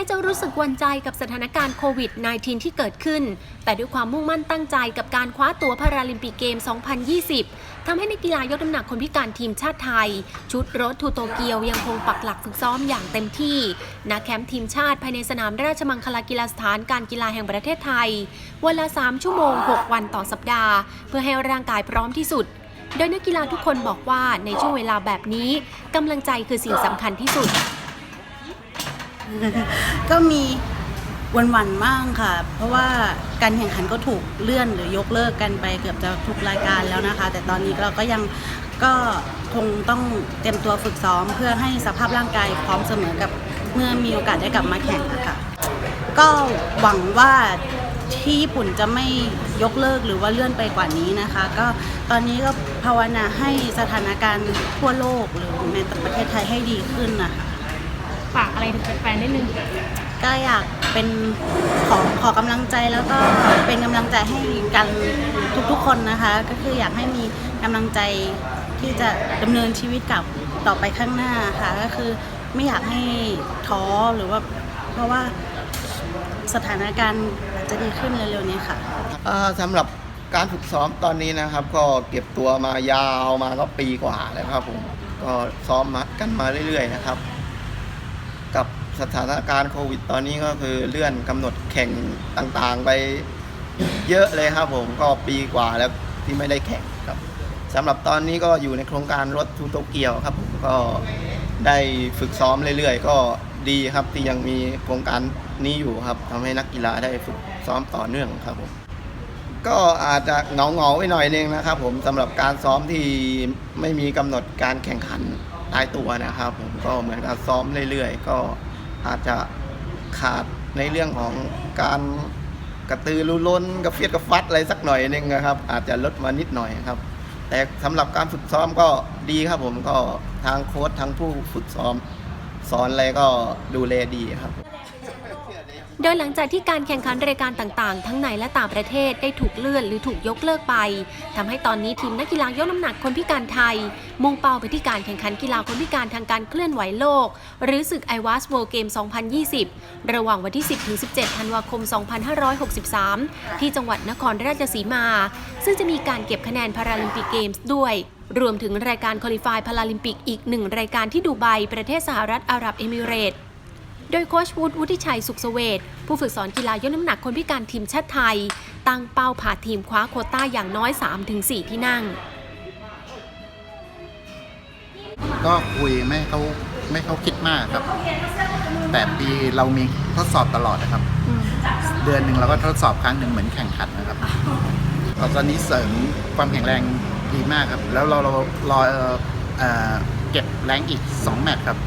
ม้จะรู้สึกวันใจกับสถานการณ์โควิด -19 ที่เกิดขึ้น แต่ด้วยความมุ่งมั่นตั้งใจกับการคว้าตั๋วพาราลิมปิกเกม 2020 ทำให้นักกีฬายกน้ำหนักคนพิการทีมชาติไทย ชุดรถทูโตเกียวยังคงปักหลักฝึกซ้อมอย่างเต็มที่ณแคมป์ทีมชาติภายในสนามราชมังคลากีฬาสถานการกีฬาแห่งประเทศไทย วันละ 3 ชั่วโมง 6 วันต่อสัปดาห์ เพื่อให้ร่างกายพร้อมที่สุด โดยนักกีฬาทุกคนบอกว่าในช่วงเวลาแบบนี้กำลังใจคือสิ่งสำคัญที่สุด ก็มีวันวันๆบ้างค่ะ เพราะว่าการแข่งขันก็ถูกเลื่อนหรือยกเลิกกันไปเกือบจะทุกรายการแล้วนะคะ แต่ตอนนี้เราก็ยังก็คงต้องเตรียมตัวฝึกซ้อม เพื่อให้สภาพร่างกายพร้อมเสมอกับเมื่อมีโอกาสได้กลับมาแข่งนะคะก็หวังว่าที่ญี่ปุ่นจะไม่ยกเลิกหรือว่าเลื่อนไปกว่านี้นะคะ ก็ตอนนี้ก็ภาวนาให้สถานการณ์ทั่วโลกหรือในประเทศไทยให้ดีขึ้นนะคะ ฝากอะไรถึงแฟนๆนิดนึงก็อยากเป็นขอขอกำลังใจแล้วก็เป็นกำลังใจให้กันทุกๆคนนะคะ ก็คืออยากให้มีกำลังใจที่จะดำเนินชีวิตกับต่อไปข้างหน้าค่ะก็คือไม่อยากให้ท้อหรือว่าเพราะว่าสถานการณ์อาจจะดีขึ้นเร็วๆนี้ค่ะอ่าสำหรับการฝึกซ้อมตอนนี้นะครับ ก็เก็บตัวมายาวมาก็ปีกว่าแล้วครับผมก็ซ้อมมากันมาเรื่อยๆนะครับกับ สถานการณ์โควิด ตอนนี้ก็คือเลื่อนกำหนดแข่งต่างๆ ไปเยอะเลยครับผมก็ปีกว่าแล้วที่ไม่ได้แข่งครับสำหรับตอนนี้ก็อยู่ในโครงการรถทูโตเกียวครับผมก็ได้ฝึกซ้อมเรื่อยๆ ก็ดีครับที่ยังมีโครงการนี้อยู่ครับทำให้นักกีฬาได้ฝึกซ้อมต่อเนื่องครับผมก็อาจจะเงาเงาๆไปหน่อยนึงนะครับ ผมสำหรับการซ้อมที่ไม่มีกำหนดการแข่งขันตายตัวนะครับ ผมก็เหมือนการซ้อมเรื่อยๆ ก็ อาจจะขาดในเรื่องของการกระตือรือร้นกระเฟียดกระฟัดอะไรสักหน่อยนึงนะครับ อาจจะลดมานิดหน่อยครับ แต่สำหรับการฝึกซ้อมก็ดีครับผมก็ทางโค้ชทั้งผู้ฝึกซ้อม สอนอะไรก็ดูแลดีครับ โดยหลังจากที่การแข่งขันรายการต่างๆ ทั้งในและต่างประเทศได้ถูกเลื่อนหรือถูกยกเลิกไปทำให้ตอนนี้ทีมนักกีฬายกน้ำหนักคนพิการไทย มุ่งเป้าไปที่การแข่งขันกีฬาคนพิการทางการเคลื่อนไหวโลก หรือศึก i w a s World Game 2020 ระหว่างวันที่ 10-17 ธันวาคม 2563 ที่จังหวัดนครราชสีมา ซึ่งจะมีการเก็บคะแนนพาราลิมปิกเกมส์ด้วยรวมถึงรายการคอลิฟายพาราลิมปิกอีกหนึ่งรายการที่ดูไบประเทศสหรัฐอาหรับเอมิเรตส์ โดยโค้ชวูดวุฒิชัยสุขเสเวทผู้ฝึกสอนกีฬายกน้ำหนักคนพิการทีมชาติไทย ตั้งเป้าพาทีมคว้าโควต้าอย่างน้อย 3-4 ที่นั่ง ก็คุยไม่ให้เขาไม่ให้เขาคิดมากครับ แต่ปีเรามีทดสอบตลอดนะครับ เดือนหนึ่งเราก็ทดสอบครั้งหนึ่งเหมือนแข่งขันนะครับเราตอนนี้เสริมความแข็งแรงดีมากครับ แล้วเราเรารอเอ่อเอ่อเก็บแรงอีก 2 แมตช์ครับ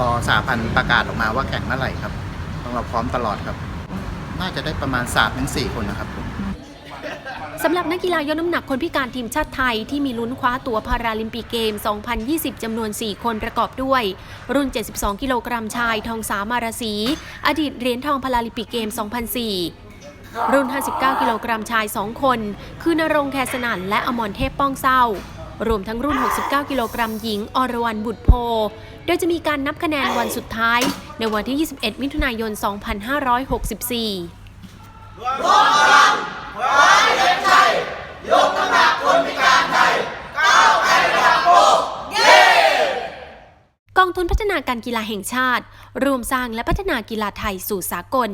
รอสาพันธ์ประกาศออกมาว่าแข่งเมื่อไหร่ครับต้องเราพร้อมตลอดครับ น่าจะได้ประมาณ3-4คนนะครับสำหรับนักกีฬายกน้ำหนักคนพิการทีมชาติไทยที่มีลุ้นคว้าตั๋วพาราลิมปิกเกม 2020 จำนวน 4 คนประกอบด้วย รุ่น 72 กิโลกรัมชายทองสามาราศี อดีตเหรียญทองพาราลิมปิกเกม 2004 รุ่น 59 กิโลกรัมชาย 2 คน คือนรงแคสนันและอมรเทพป้องเศร้า รวมทั้งรุ่น 69 กิโลกรัมหญิง อรวรรณบุตรโพ โดยจะมีการนับคะแนนวันสุดท้าย ในวันที่ 21 มิถุนายน 2564กองทุนพัฒนาการกีฬาแห่งชาติ รวมสร้างและพัฒนากีฬาไทยสู่สากล